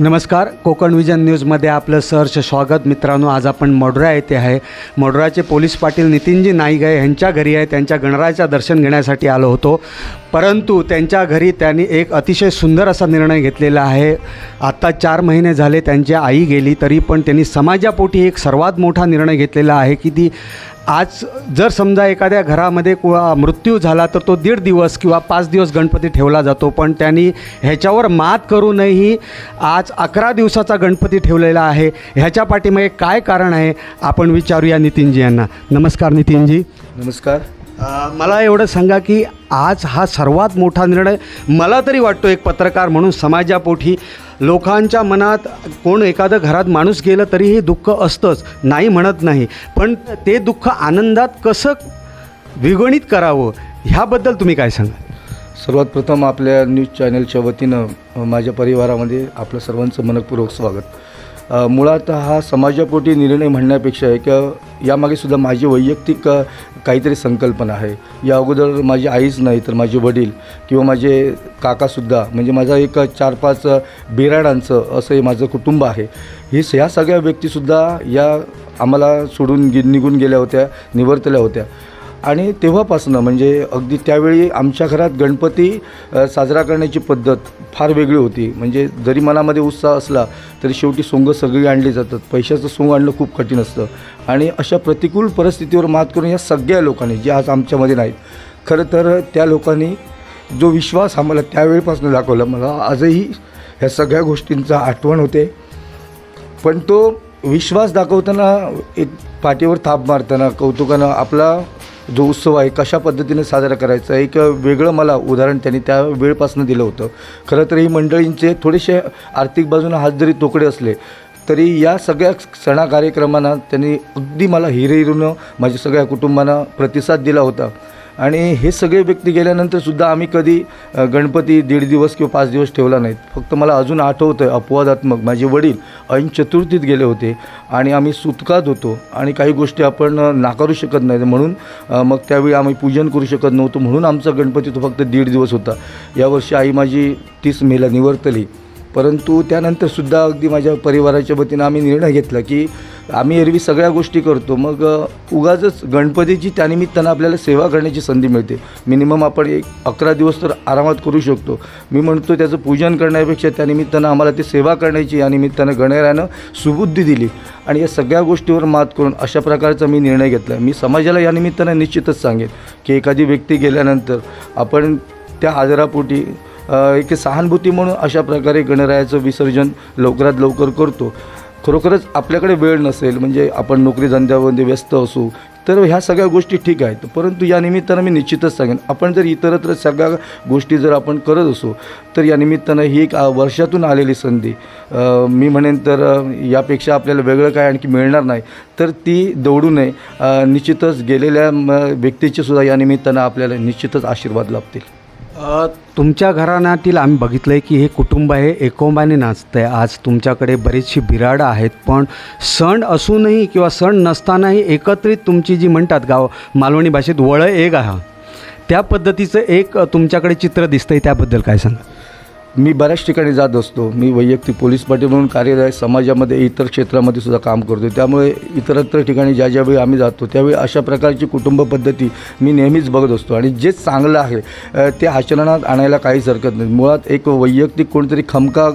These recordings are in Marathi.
नमस्कार कोकण विजन न्यूजमध्ये आपलं सहर्ष स्वागत. मित्रांनो आज आपण मोडरा येथे आहे. मोडराचे पोलीस पाटील नितीनजी नाईक आहे यांच्या घरी आहे. त्यांच्या गणरायाचं दर्शन घेण्यासाठी आलो होतो. परंतु त्यांच्या घरी त्यांनी एक अतिशय सुंदर असा निर्णय घेतलेला आहे. आत्ता चार महिने झाले त्यांची आई गेली तरी पण त्यांनी समाजापोटी एक सर्वात मोठा निर्णय घेतलेला आहे की ती आज जर समजा एखाद्या घरामध्ये किंवा मृत्यू झाला तर तो दीड दिवस किंवा पाच दिवस गणपती ठेवला जातो पण त्यांनी ह्याच्यावर मात करूनही आज अकरा दिवसाचा गणपती ठेवलेला आहे. ह्याच्या पाठीमागे काय कारण आहे? आपण विचारूया नितीनजी यांना. नमस्कार नितीनजी. नमस्कार. मला एवढं सांगा की आज हा सर्वात मोठा निर्णय मला तरी वाटतो एक पत्रकार म्हणून समाजापोटी. लोकांच्या मनात कोण एखादं घरात माणूस गेलं तरीही दुःख असतंच नाही म्हणत नाही. पण ते दुःख आनंदात कसं विगणित करावं ह्याबद्दल तुम्ही काय सांगा सर्वात प्रथम आपल्या न्यूज चॅनलच्या वतीनं माझ्या परिवारामध्ये आपलं सर्वांचं मनपूर्वक स्वागत. मुळात हा समाजापोटी निर्णय म्हणण्यापेक्षा आहे की यामागे सुद्धा माझी वैयक्तिक काहीतरी संकल्पना आहे. या अगोदर माझी आईच नाही तर माझे वडील किंवा माझे काकासुद्धा म्हणजे माझा एक चार पाच बिराडांचं असं हे माझं कुटुंब आहे. हे ह्या सगळ्या व्यक्तीसुद्धा या आम्हाला सोडून गे निघून गेल्या होत्या निवर्तल्या होत्या. आणि तेव्हापासनं म्हणजे अगदी त्यावेळी आमच्या घरात गणपती साजरा करण्याची पद्धत फार वेगळी होती. म्हणजे जरी मनामध्ये उत्साह असला तरी शेवटी सोंग सगळी आणली जातात. पैशाचं सोंग आणणं खूप कठीण असतं. आणि अशा प्रतिकूल परिस्थितीवर मात करून या सगळ्या लोकांनी जे आज आमच्यामध्ये नाहीत खरं तर त्या लोकांनी जो विश्वास आम्हाला त्यावेळीपासून दाखवला मला आजही ह्या सगळ्या गोष्टींचा आठवण होते. पण तो विश्वास दाखवताना एक पाठीवर थाप मारताना कौतुकानं आपला जो उत्सव आहे कशा पद्धतीने साजरा करायचा एक वेगळं मला उदाहरण त्यांनी त्या वेळपासून दिलं होतं. खरं तर ही मंडळींचे थोडेसे आर्थिक बाजूने हात जरी तोकडे असले तरी या सगळ्या सणा कार्यक्रमांना त्यांनी अगदी मला हिरे हिरून माझ्या सगळ्या कुटुंबांना प्रतिसाद दिला होता. आणि हे सगळे व्यक्ती गेल्यानंतर सुद्धा आम्ही कधी गणपती दीड दिवस किंवा पाच दिवस ठेवला नाहीत. फक्त मला अजून आठवतं आहे अपवादात्मक. माझे वडील ऐन चतुर्थीत गेले होते आणि आम्ही सुतकात होतो आणि काही गोष्टी आपण नाकारू शकत नाही म्हणून मग त्यावेळी आम्ही पूजन करू शकत नव्हतो. म्हणून आमचा गणपती तो फक्त दीड दिवस होता. यावर्षी आई माझी तीस मेला निवर्तली. परंतु त्यानंतरसुद्धा अगदी माझ्या परिवाराच्या वतीनं आम्ही निर्णय घेतला की आम्ही एरवी सगळ्या गोष्टी करतो. मग उगाचच गणपतीची त्यानिमित्तानं आपल्याला सेवा करण्याची संधी मिळते. मिनिमम आपण एक अकरा दिवस तर आरामात करू शकतो. मी म्हणतो त्याचं पूजन करण्यापेक्षा त्यानिमित्तानं आम्हाला ते सेवा करण्याची या निमित्तानं गणरायानं सुबुद्धी दिली. आणि या सगळ्या गोष्टीवर मात करून अशा प्रकारचा मी निर्णय घेतला. मी समाजाला या निमित्तानं निश्चितच सांगेन की एखादी व्यक्ती गेल्यानंतर आपण त्या आजारापोटी एक सहानुभूती म्हणून अशा प्रकारे गणरायाचं विसर्जन लवकरात लवकर करतो. खरोखरच आपल्याकडे वेळ नसेल म्हणजे आपण नोकरी धंद्यामध्ये व्यस्त असू तर ह्या सगळ्या गोष्टी ठीक आहेत. परंतु या निमित्तानं मी निश्चितच सांगेन आपण जर इतरत्र सगळ्या गोष्टी जर आपण करत असू तर या निमित्तानं ही एक वर्षातून आलेली संधी मी म्हणेन तर यापेक्षा आपल्याला वेगळं काय आणखी मिळणार नाही. तर ती दौडू नये. निश्चितच गेलेल्या म, व्यक्तीचे सुद्धा या निमित्तानं आपल्याला निश्चितच आशीर्वाद लाभतील. तुमच्या घराण्यातील आम्ही बघितलं आहे की हे कुटुंब हे एकोंबाने नाचतं आहे आज तुमच्याकडे बरीचशी बिराडं आहेत पण सण असूनही किंवा सण नसतानाही एकत्रित तुमची जी म्हणतात गाव मालवणी भाषेत वळ एक आहे. त्या पद्धतीचं एक तुमच्याकडे चित्र दिसतंय त्याबद्दल काय सांगा मी बऱ्याच ठिकाणी जात असतो. मी वैयक्तिक पोलीस पाटील म्हणून कार्यरत आहे समाजामध्ये इतर क्षेत्रामध्ये सुद्धा काम करतो त्यामुळे इतरत्र ठिकाणी ज्या ज्यावेळी आम्ही जातो त्यावेळी अशा प्रकारची कुटुंब पद्धती मी नेहमीच बघत असतो. आणि जे चांगलं आहे ते आचरणात आणायला काहीच हरकत नाही. मुळात एक वैयक्तिक कोणतरी खमका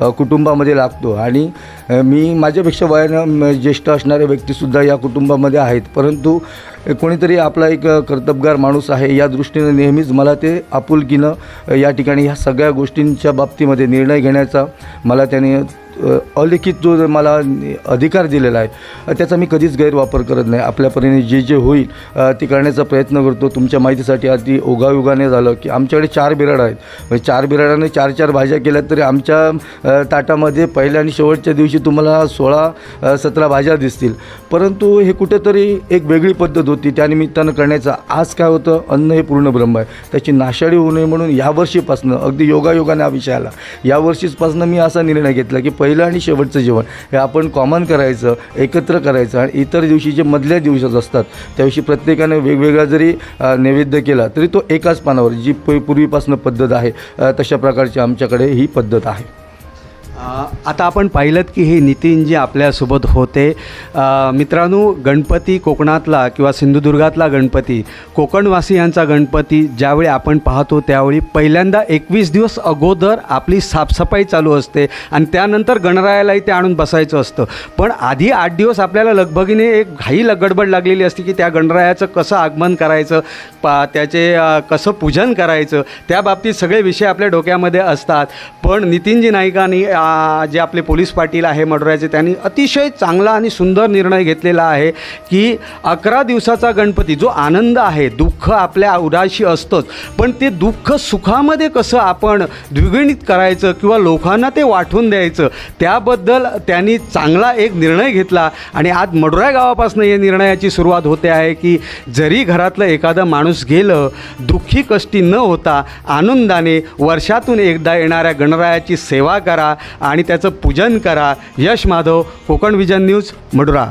कुटुंबामध्ये लागतो. आणि मी माझ्यापेक्षा वयानं ज्येष्ठ असणारे व्यक्तीसुद्धा या कुटुंबामध्ये आहेत. परंतु कोणीतरी आपला एक कर्तबगार माणूस आहे या दृष्टीने नेहमीच मला ते आपुलकीनं या ठिकाणी ह्या सगळ्या गोष्टींच्या बाबतीमध्ये निर्णय घेण्याचा मला त्याने अलिखित जो मला अधिकार दिलेला आहे त्याचा मी कधीच गैरवापर करत नाही. आपल्या परीने जे जे होईल ते करण्याचा प्रयत्न करतो. तुमच्या माहितीसाठी अगदी ओघायोगाने झालं की आमच्याकडे चार बिराड आहेत. म्हणजे चार बिराडाने चार चार भाज्या केल्या तरी आमच्या ताटामध्ये पहिल्या आणि शेवटच्या दिवशी तुम्हाला सोळा सतरा भाज्या दिसतील. परंतु हे कुठेतरी एक वेगळी पद्धत होती. त्यानिमित्तानं करण्याचं आज काय होतं? अन्न हे पूर्ण ब्रह्म आहे. त्याची नाशाडी होऊ नये म्हणून यावर्षीपासनं अगदी योगायोगाने हा विषय आला. यावर्षीपासनं मी असा निर्णय घेतला की पहिलं आणि शेवटचं जेवण. हे आपण कॉमन करायचं एकत्र करायचं आणि इतर दिवशी जे मधल्या दिवसात असतात त्या दिवशी प्रत्येकाने वेगवेगळा जरी नैवेद्य केला तरी तो एकाच पानावर जी प पूर्वीपासून पद्धत आहे तशा प्रकारची आमच्याकडे ही पद्धत आहे. आता आपण पाहिलं की हे नितीनजी आपल्यासोबत होते. मित्रांनो गणपती कोकणातला किंवा सिंधुदुर्गातला गणपती कोकणवासियांचा गणपती ज्यावेळी आपण पाहतो त्यावेळी पहिल्यांदा एकवीस दिवस अगोदर आपली साफसफाई चालू असते आणि त्यानंतर गणरायालाही ते आणून बसायचं असतं. पण आधी आठ दिवस आपल्याला लगबगीने एक घाई गडबड लागलेली असते की त्या गणरायाचं कसं आगमन करायचं पा त्याचे कसं पूजन करायचं त्या बाबतीत सगळे विषय आपल्या डोक्यामध्ये असतात. पण नितीनजी नाईकांनी जे आपले पोलीस पाटील आहे मडुराचे त्यांनी अतिशय चांगला आणि सुंदर निर्णय घेतलेला आहे की अकरा दिवसाचा गणपती जो आनंद आहे दुःख आपल्या उदाशी असतंच पण ते दुःख सुखामध्ये कसं आपण द्विगुणित करायचं किंवा लोकांना ते वाटून द्यायचं त्याबद्दल त्यांनी चांगला एक निर्णय घेतला. आणि आज मडुराय गावापासून या निर्णयाची सुरुवात होते आहे की जरी घरातलं एखादं माणूस गेलं दुःखी कष्टी न होता आनंदाने वर्षातून एकदा येणाऱ्या गणरायाची सेवा करा आणि त्याचं पूजन करा. Yash Madhav Konkan vision news Madura.